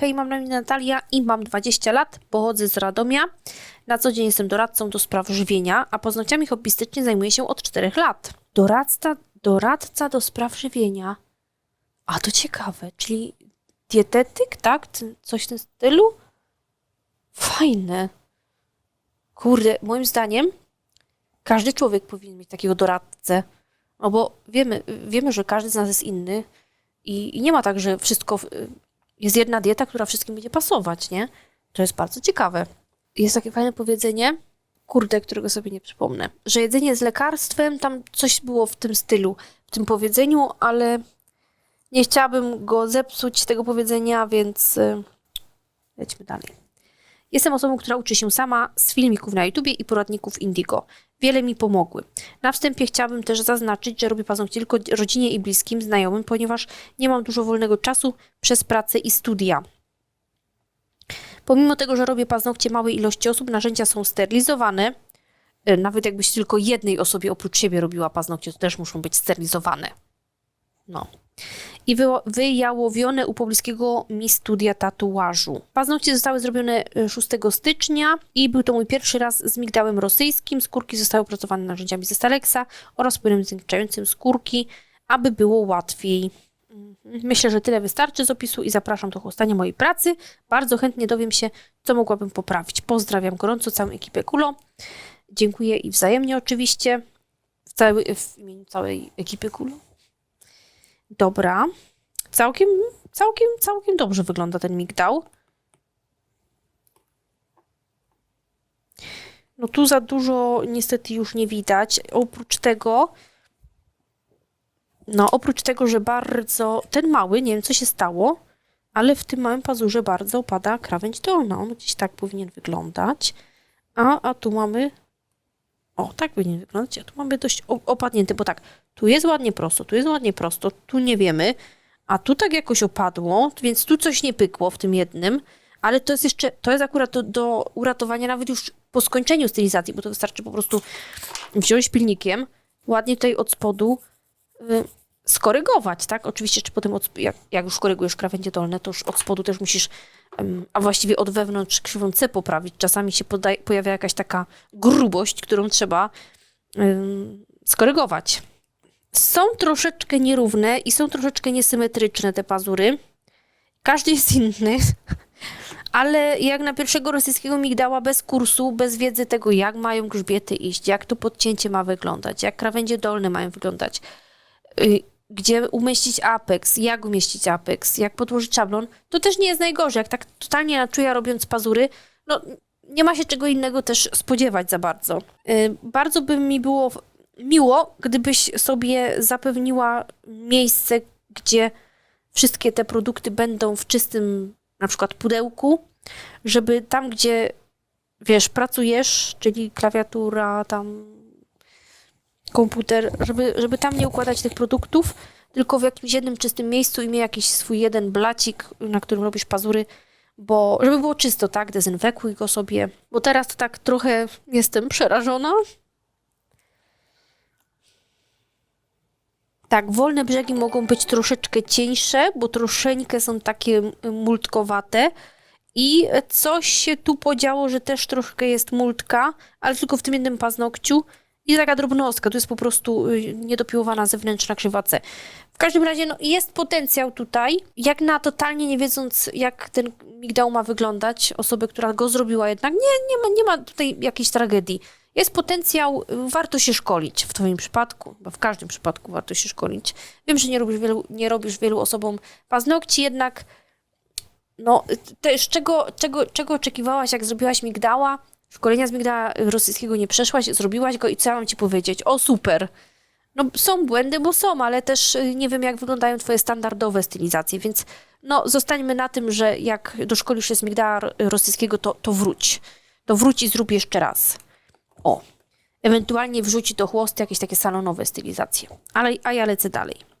Hej, mam na imię Natalia i mam 20 lat, pochodzę z Radomia. Na co dzień jestem doradcą do spraw żywienia, a paznokciami hobbystycznie zajmuję się od 4 lat. Doradca, doradca do spraw żywienia. A to ciekawe, czyli dietetyk, tak? Coś w tym stylu? Fajne. Kurde, moim zdaniem każdy człowiek powinien mieć takiego doradcę. No bo wiemy, wiemy, że każdy z nas jest inny i, i nie ma tak, że wszystko jest jedna dieta, która wszystkim będzie pasować, nie? To jest bardzo ciekawe. Jest takie fajne powiedzenie, kurde, którego sobie nie przypomnę, że jedzenie jest lekarstwem, tam coś było w tym stylu, w tym powiedzeniu, ale nie chciałabym go zepsuć, tego powiedzenia, więc y, lećmy dalej. Jestem osobą, która uczy się sama z filmików na YouTubie i poradników Indigo. Wiele mi pomogły. Na wstępie chciałabym też zaznaczyć, że robię paznokcie tylko rodzinie i bliskim, znajomym, ponieważ nie mam dużo wolnego czasu przez pracę i studia. Pomimo tego, że robię paznokcie małej ilości osób, narzędzia są sterylizowane. E, Nawet jakbyś tylko jednej osobie oprócz siebie robiła paznokcie, to też muszą być sterylizowane. No. I wy, wyjałowione u pobliskiego mi studia tatuażu. Paznokcie zostały zrobione e, 6 stycznia i był to mój pierwszy raz z migdałem rosyjskim. Skórki zostały opracowane narzędziami ze Stalexa oraz płynem zwiększającym skórki, aby było łatwiej. Mhm. Myślę, że tyle wystarczy z opisu i zapraszam do chłostania mojej pracy. Bardzo chętnie dowiem się, co mogłabym poprawić. Pozdrawiam gorąco całą ekipę Kulo. Dziękuję i wzajemnie oczywiście w, cały, w imieniu całej ekipy Kulo. Dobra. Całkiem, całkiem, całkiem dobrze wygląda ten migdał. No tu za dużo niestety już nie widać. Oprócz tego, no oprócz tego, że bardzo, ten mały, nie wiem co się stało, ale w tym małym pazurze bardzo opada krawędź dolna. On gdzieś tak powinien wyglądać. A, a tu mamy, o tak powinien wyglądać, a tu mamy dość opadnięty, bo tak, tu jest ładnie prosto, tu jest ładnie prosto, tu nie wiemy, a tu tak jakoś opadło, więc tu coś nie pykło w tym jednym, ale to jest jeszcze, to jest akurat do, do uratowania nawet już po skończeniu stylizacji, bo to wystarczy po prostu wziąć pilnikiem, ładnie tutaj od spodu y, skorygować, tak? Oczywiście, czy potem, od, jak, jak już korygujesz krawędzie dolne, to już od spodu też musisz, a właściwie od wewnątrz krzywą C poprawić. Czasami się podaj, pojawia jakaś taka grubość, którą trzeba skorygować. Są troszeczkę nierówne i są troszeczkę niesymetryczne te pazury. Każdy jest inny, ale jak na pierwszego rosyjskiego migdała bez kursu, bez wiedzy tego, jak mają grzbiety iść, jak to podcięcie ma wyglądać, jak krawędzie dolne mają wyglądać, y, gdzie umieścić apex, jak umieścić apex, jak podłożyć szablon, to też nie jest najgorzej. Jak tak totalnie na robiąc pazury, no nie ma się czego innego też spodziewać za bardzo. Y, Bardzo by mi było miło, gdybyś sobie zapewniła miejsce, gdzie wszystkie te produkty będą w czystym na przykład pudełku, żeby tam, gdzie wiesz, pracujesz, czyli klawiatura, tam komputer, żeby, żeby tam nie układać tych produktów, tylko w jakimś jednym czystym miejscu i mieć jakiś swój jeden blacik, na którym robisz pazury, bo żeby było czysto, tak? Dezynfekuj go sobie, bo teraz to tak trochę jestem przerażona. Tak, wolne brzegi mogą być troszeczkę cieńsze, bo troszeczkę są takie multkowate. I coś się tu podziało, że też troszkę jest multka, ale tylko w tym jednym paznokciu. I taka drobnostka, tu jest po prostu y, niedopiłowana zewnętrzna krzywa C. W każdym razie no, jest potencjał tutaj, jak na totalnie nie wiedząc, jak ten migdał ma wyglądać, osoby, która go zrobiła jednak, nie, nie, ma, nie ma tutaj jakiejś tragedii. Jest potencjał, y, warto się szkolić w Twoim przypadku, bo w każdym przypadku warto się szkolić. Wiem, że nie robisz wielu, nie robisz wielu osobom paznokci, jednak no, też czego, czego, czego oczekiwałaś, jak zrobiłaś migdała? Szkolenia z migdała rosyjskiego nie przeszłaś, zrobiłaś go i co ja mam ci powiedzieć? O, super! No, są błędy, bo są, ale też y, nie wiem, jak wyglądają twoje standardowe stylizacje, więc no, zostańmy na tym, że jak doszkolisz się z migdała ro- rosyjskiego, to, to wróć. To wróć i zrób jeszcze raz. O. Ewentualnie wrzuć do chłosty jakieś takie salonowe stylizacje. Ale, a ja lecę dalej.